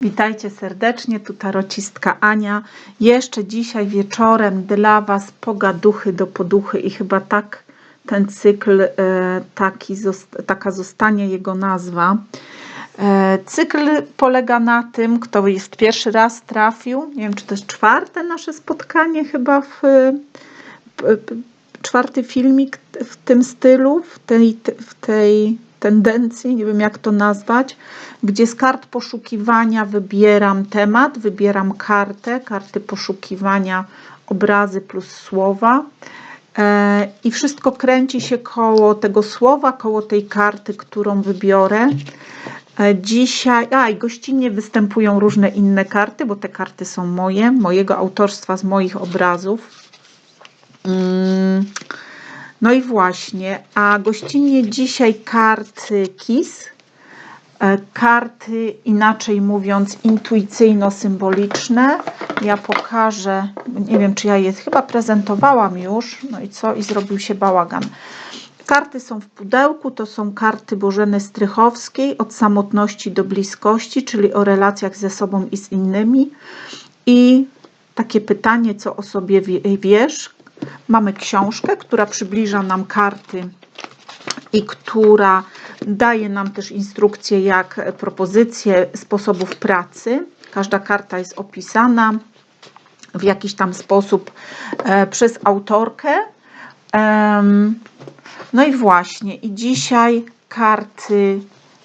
Witajcie serdecznie, tu tarocistka Ania. Jeszcze dzisiaj wieczorem dla Was pogaduchy do poduchy i chyba tak ten cykl, e, taki, taka zostanie jego nazwa. E, Cykl polega na tym, kto jest pierwszy raz trafił, nie wiem czy to jest czwarte nasze spotkanie chyba w e, czwarty filmik w tym stylu, w tej, w tej tendencji, nie wiem jak to nazwać, gdzie z kart poszukiwania wybieram temat, wybieram kartę, karty poszukiwania, obrazy plus słowa. E, I wszystko kręci się koło tego słowa, koło tej karty, którą wybiorę. E, Dzisiaj, a i gościnnie występują różne inne karty, bo te karty są moje, mojego autorstwa z moich obrazów. Mm, No i właśnie, a gościnnie dzisiaj karty KIS, e, karty inaczej mówiąc intuicyjno-symboliczne. Ja pokażę, nie wiem czy ja je chyba prezentowałam już, no i co? I zrobił się bałagan. Karty są w pudełku, to są karty Bożeny Strychowskiej od samotności do bliskości, czyli o relacjach ze sobą i z innymi. I takie pytanie, co o sobie wie- wiesz. Mamy książkę, która przybliża nam karty i która daje nam też instrukcje, jak propozycje sposobów pracy. Każda karta jest opisana w jakiś tam sposób e, przez autorkę. No i właśnie, i dzisiaj karty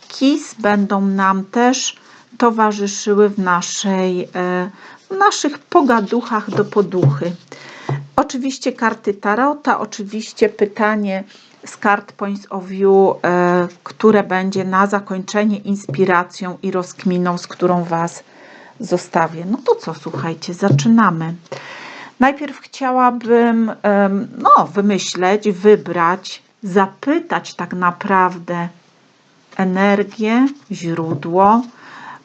KIS będą nam też towarzyszyły w, naszej, e, w naszych pogaduchach do poduchy. Oczywiście karty Tarota, oczywiście pytanie z kart Points of View, e, które będzie na zakończenie inspiracją i rozkminą, z którą Was zostawię. No to co, słuchajcie, zaczynamy. Najpierw chciałabym no, wymyśleć, wybrać, zapytać tak naprawdę energię, źródło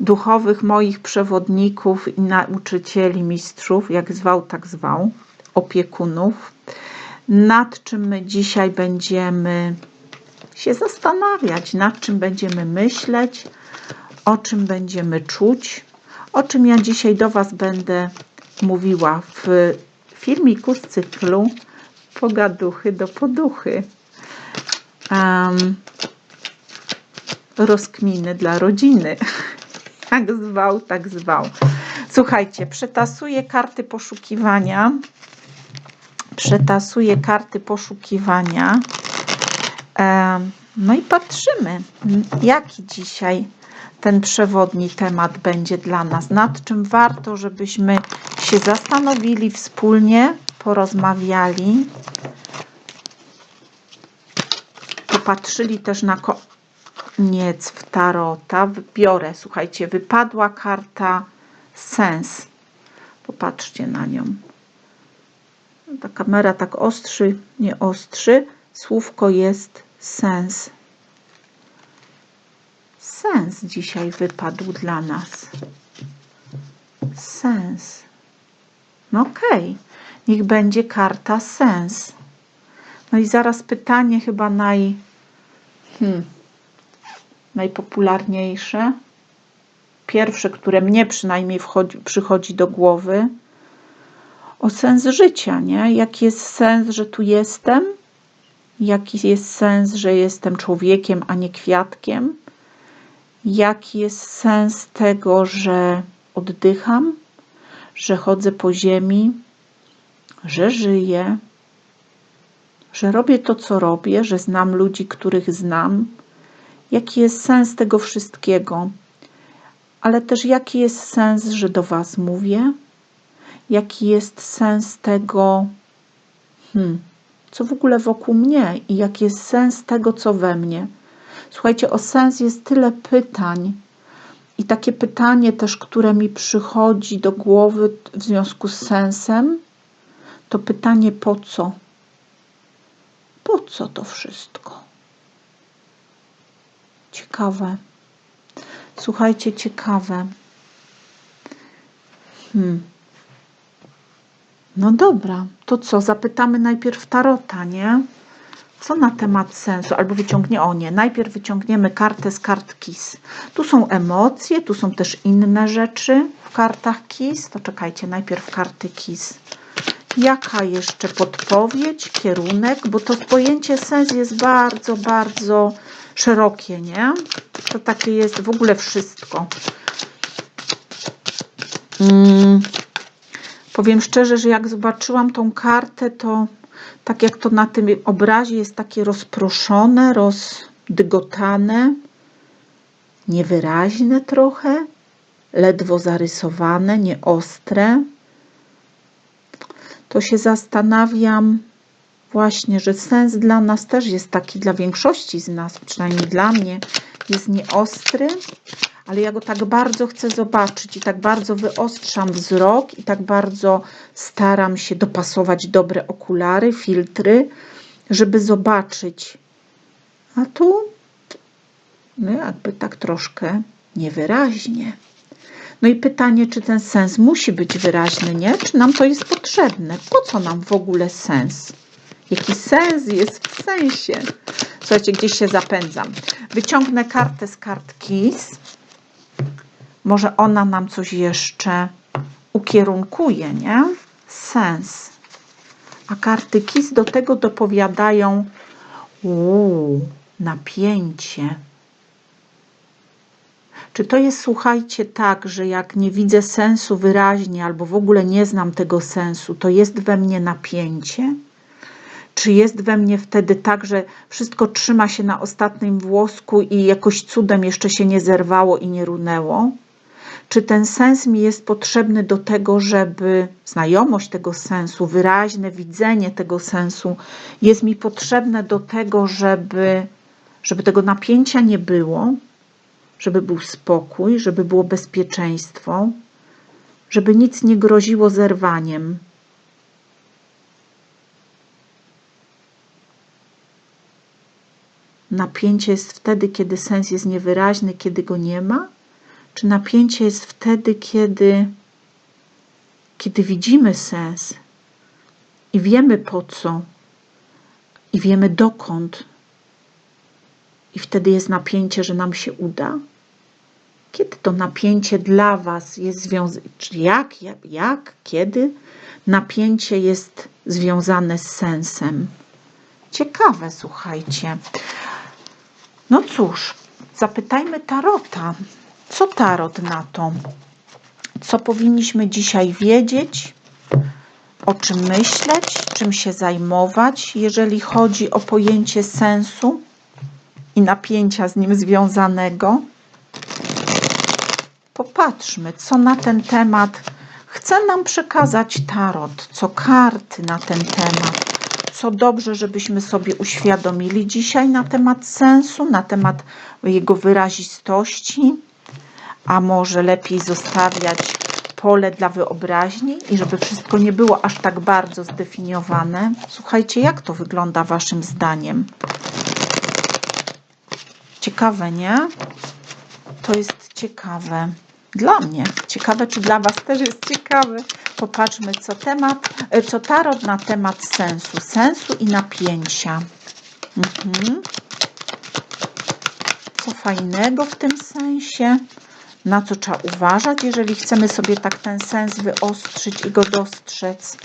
duchowych moich przewodników i nauczycieli, mistrzów, jak zwał, tak zwał, opiekunów, nad czym my dzisiaj będziemy się zastanawiać, nad czym będziemy myśleć, o czym będziemy czuć, o czym ja dzisiaj do Was będę mówiła w filmiku z cyklu Pogaduchy do poduchy. Em, rozkminy dla rodziny. Jak zwał, tak zwał. Słuchajcie, przetasuję karty poszukiwania. Przetasuję karty poszukiwania. No i patrzymy, jaki dzisiaj ten przewodni temat będzie dla nas, nad czym warto, żebyśmy się zastanowili wspólnie, porozmawiali, popatrzyli też na koniec w tarota. Wybiorę, słuchajcie, wypadła karta sens. Popatrzcie na nią. Ta kamera tak ostrzy, nie ostrzy. Słówko jest sens. Sens dzisiaj wypadł dla nas. Sens. No okej, niech będzie karta sens. No i zaraz pytanie chyba naj, hmm, najpopularniejsze. Pierwsze, które mnie przynajmniej wchodzi, przychodzi do głowy. O sens życia, nie? Jaki jest sens, że tu jestem? Jaki jest sens, że jestem człowiekiem, a nie kwiatkiem? Jaki jest sens tego, że oddycham, że chodzę po ziemi, że żyję, że robię to, co robię, że znam ludzi, których znam? Jaki jest sens tego wszystkiego? Ale też jaki jest sens, że do Was mówię? Jaki jest sens tego, hmm, co w ogóle wokół mnie i jaki jest sens tego, co we mnie? Słuchajcie, o sens jest tyle pytań. I takie pytanie też, które mi przychodzi do głowy w związku z sensem, to pytanie po co? Po co to wszystko? Ciekawe. Słuchajcie, ciekawe. Hmm. No dobra, to co? Zapytamy najpierw Tarota, nie? Co na temat sensu? Albo wyciągnie, o nie, najpierw wyciągniemy kartę z kart KIS. Tu są emocje, tu są też inne rzeczy w kartach KIS. To czekajcie, najpierw karty KIS. Jaka jeszcze podpowiedź, kierunek? Bo to pojęcie sens jest bardzo, bardzo szerokie, nie? To takie jest w ogóle wszystko. Mm. Powiem szczerze, że jak zobaczyłam tą kartę, to tak jak to na tym obrazie jest takie rozproszone, rozdygotane, niewyraźne trochę, ledwo zarysowane, nieostre, to się zastanawiam właśnie, że sens dla nas też jest taki, dla większości z nas, przynajmniej dla mnie, jest nieostry, ale ja go tak bardzo chcę zobaczyć i tak bardzo wyostrzam wzrok i tak bardzo staram się dopasować dobre okulary, filtry, żeby zobaczyć. A tu, no jakby tak troszkę niewyraźnie. No i pytanie, czy ten sens musi być wyraźny, nie? Czy nam to jest potrzebne? Po co nam w ogóle sens? Jaki sens jest w sensie? Słuchajcie, gdzieś się zapędzam. Wyciągnę kartę z kartki. Może ona nam coś jeszcze ukierunkuje, nie? Sens. A karty KIS do tego dopowiadają uuu, napięcie. Czy to jest, słuchajcie, tak, że jak nie widzę sensu wyraźnie albo w ogóle nie znam tego sensu, to jest we mnie napięcie? Czy jest we mnie wtedy tak, że wszystko trzyma się na ostatnim włosku i jakoś cudem jeszcze się nie zerwało i nie runęło? Czy ten sens mi jest potrzebny do tego, żeby znajomość tego sensu, wyraźne widzenie tego sensu jest mi potrzebne do tego, żeby, żeby tego napięcia nie było, żeby był spokój, żeby było bezpieczeństwo, żeby nic nie groziło zerwaniem. Napięcie jest wtedy, kiedy sens jest niewyraźny, kiedy go nie ma? Czy napięcie jest wtedy, kiedy, kiedy widzimy sens i wiemy po co, i wiemy dokąd, i wtedy jest napięcie, że nam się uda? Kiedy to napięcie dla Was jest związane, jak, jak, jak, kiedy napięcie jest związane z sensem? Ciekawe, słuchajcie. No cóż, zapytajmy Tarota. Co Tarot na to? Co powinniśmy dzisiaj wiedzieć? O czym myśleć? Czym się zajmować, jeżeli chodzi o pojęcie sensu i napięcia z nim związanego? Popatrzmy, co na ten temat chce nam przekazać Tarot, co karty na ten temat co dobrze, żebyśmy sobie uświadomili dzisiaj na temat sensu, na temat jego wyrazistości, a może lepiej zostawiać pole dla wyobraźni i żeby wszystko nie było aż tak bardzo zdefiniowane. Słuchajcie, jak to wygląda Waszym zdaniem? Ciekawe, nie? To jest ciekawe. Dla mnie. Ciekawe, czy dla Was też jest ciekawe. Popatrzmy, co temat, e, co tarot na temat sensu. Sensu i napięcia. Mhm. Co fajnego w tym sensie? Na co trzeba uważać, jeżeli chcemy sobie tak ten sens wyostrzyć i go dostrzec?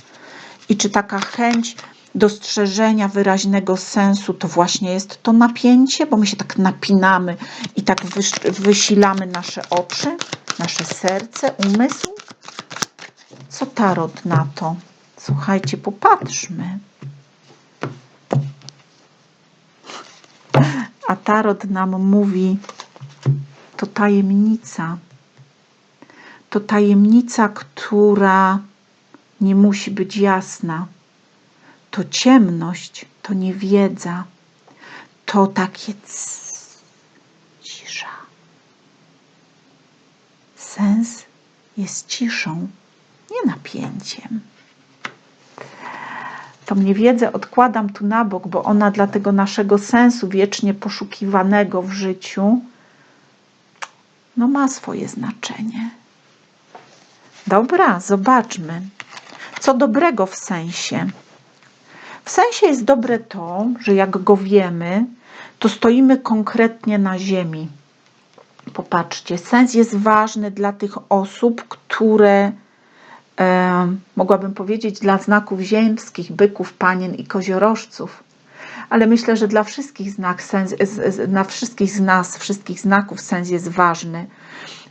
I czy taka chęć dostrzeżenia wyraźnego sensu to właśnie jest to napięcie, bo my się tak napinamy i tak wysilamy nasze oczy, nasze serce, umysł? Co tarot na to? Słuchajcie, popatrzmy. A tarot nam mówi, to tajemnica. To tajemnica, która nie musi być jasna. To ciemność, to niewiedza, to takie cisza. Sens jest ciszą nie napięciem. Tą niewiedzę odkładam tu na bok, bo ona dla tego naszego sensu wiecznie poszukiwanego w życiu no ma swoje znaczenie. Dobra, zobaczmy. Co dobrego w sensie? W sensie jest dobre to, że jak go wiemy, to stoimy konkretnie na ziemi. Popatrzcie, sens jest ważny dla tych osób, które e, mogłabym powiedzieć dla znaków ziemskich, byków, panien i koziorożców. Ale myślę, że dla wszystkich znak sens, na wszystkich z nas, wszystkich znaków sens jest ważny.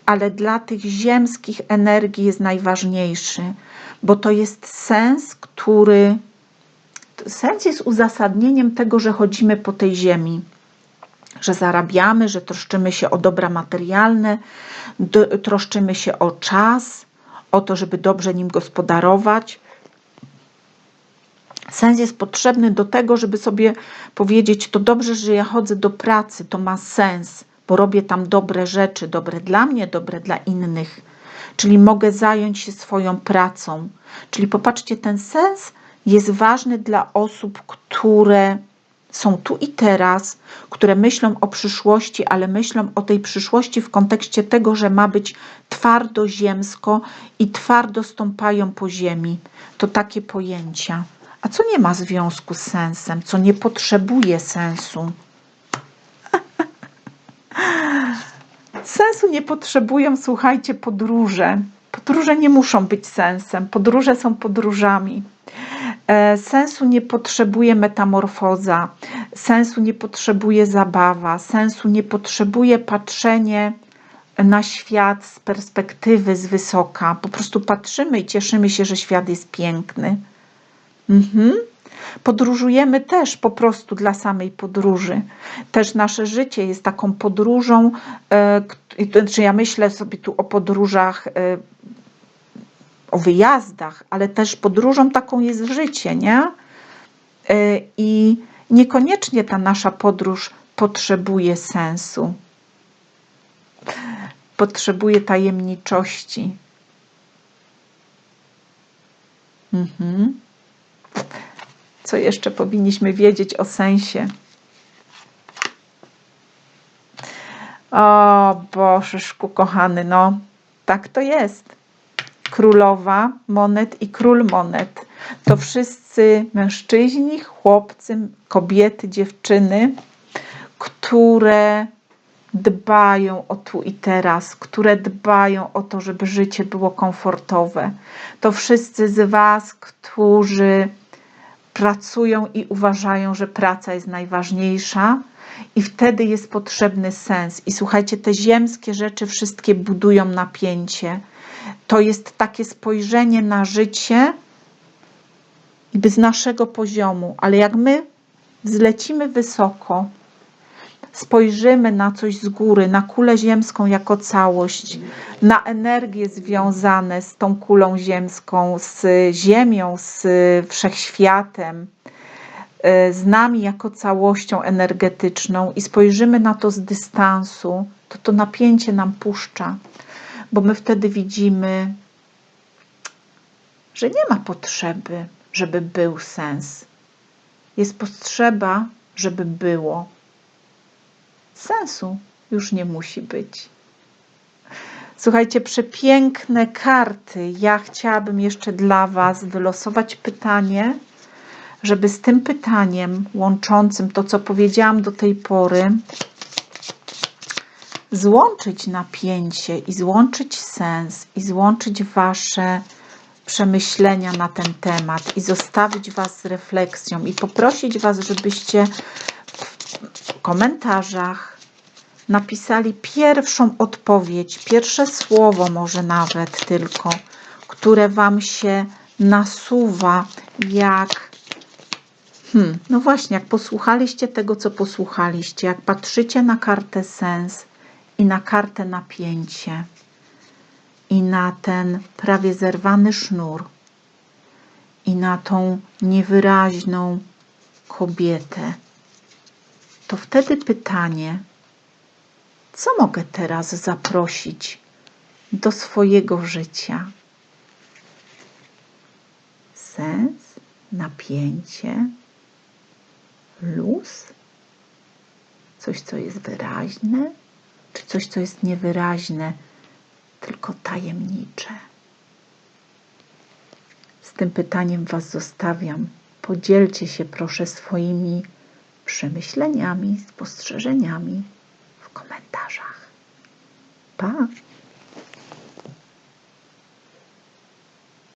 Ale dla tych ziemskich energii jest najważniejszy, bo to jest sens, który. Sens jest uzasadnieniem tego, że chodzimy po tej ziemi że zarabiamy, że troszczymy się o dobra materialne, troszczymy się o czas, o to, żeby dobrze nim gospodarować. Sens jest potrzebny do tego, żeby sobie powiedzieć: To dobrze, że ja chodzę do pracy, to ma sens, bo robię tam dobre rzeczy, dobre dla mnie, dobre dla innych. Czyli mogę zająć się swoją pracą. Czyli popatrzcie, ten sens jest ważny dla osób, które są tu i teraz, które myślą o przyszłości, ale myślą o tej przyszłości w kontekście tego, że ma być twardo ziemsko i twardo stąpają po ziemi. To takie pojęcia. A co nie ma związku z sensem, co nie potrzebuje sensu? Sensu nie potrzebują, słuchajcie, podróże. Podróże nie muszą być sensem. Podróże są podróżami. E, sensu nie potrzebuje metamorfoza, sensu nie potrzebuje zabawa, sensu nie potrzebuje patrzenie na świat z perspektywy z wysoka. Po prostu patrzymy i cieszymy się, że świat jest piękny. Mhm. Podróżujemy też po prostu dla samej podróży. Też nasze życie jest taką podróżą, yy, znaczy ja myślę sobie tu o podróżach yy, o wyjazdach, ale też podróżą taką jest życie, nie? E, I niekoniecznie ta nasza podróż potrzebuje sensu. Potrzebuje tajemniczości. Mhm. Co jeszcze powinniśmy wiedzieć o sensie? O Bożeszku kochany, no tak to jest królowa monet i król monet. To wszyscy mężczyźni, chłopcy, kobiety, dziewczyny, które dbają o tu i teraz, które dbają o to, żeby życie było komfortowe. To wszyscy z Was, którzy pracują i uważają, że praca jest najważniejsza, i wtedy jest potrzebny sens. I słuchajcie, te ziemskie rzeczy wszystkie budują napięcie to jest takie spojrzenie na życie jakby z naszego poziomu, ale jak my zlecimy wysoko, spojrzymy na coś z góry, na kulę ziemską jako całość, na energie związane z tą kulą ziemską, z Ziemią, z wszechświatem, z nami jako całością energetyczną i spojrzymy na to z dystansu, to to napięcie nam puszcza bo my wtedy widzimy, że nie ma potrzeby, żeby był sens. Jest potrzeba, żeby było. Sensu już nie musi być. Słuchajcie, przepiękne karty. Ja chciałabym jeszcze dla Was wylosować pytanie, żeby z tym pytaniem łączącym to, co powiedziałam do tej pory, złączyć napięcie i złączyć sens i złączyć Wasze przemyślenia na ten temat i zostawić Was z refleksją i poprosić Was, żebyście w komentarzach napisali pierwszą odpowiedź, pierwsze słowo może nawet tylko, które Wam się nasuwa, jak Hmm, no właśnie, jak posłuchaliście tego, co posłuchaliście, jak patrzycie na kartę sens, i na kartę napięcie i na ten prawie zerwany sznur i na tą niewyraźną kobietę, to wtedy pytanie, co mogę teraz zaprosić do swojego życia? Sens, napięcie, luz, coś, co jest wyraźne, czy coś, co jest niewyraźne, tylko tajemnicze. Z tym pytaniem Was zostawiam. Podzielcie się proszę swoimi przemyśleniami, spostrzeżeniami w komentarzach. Pa!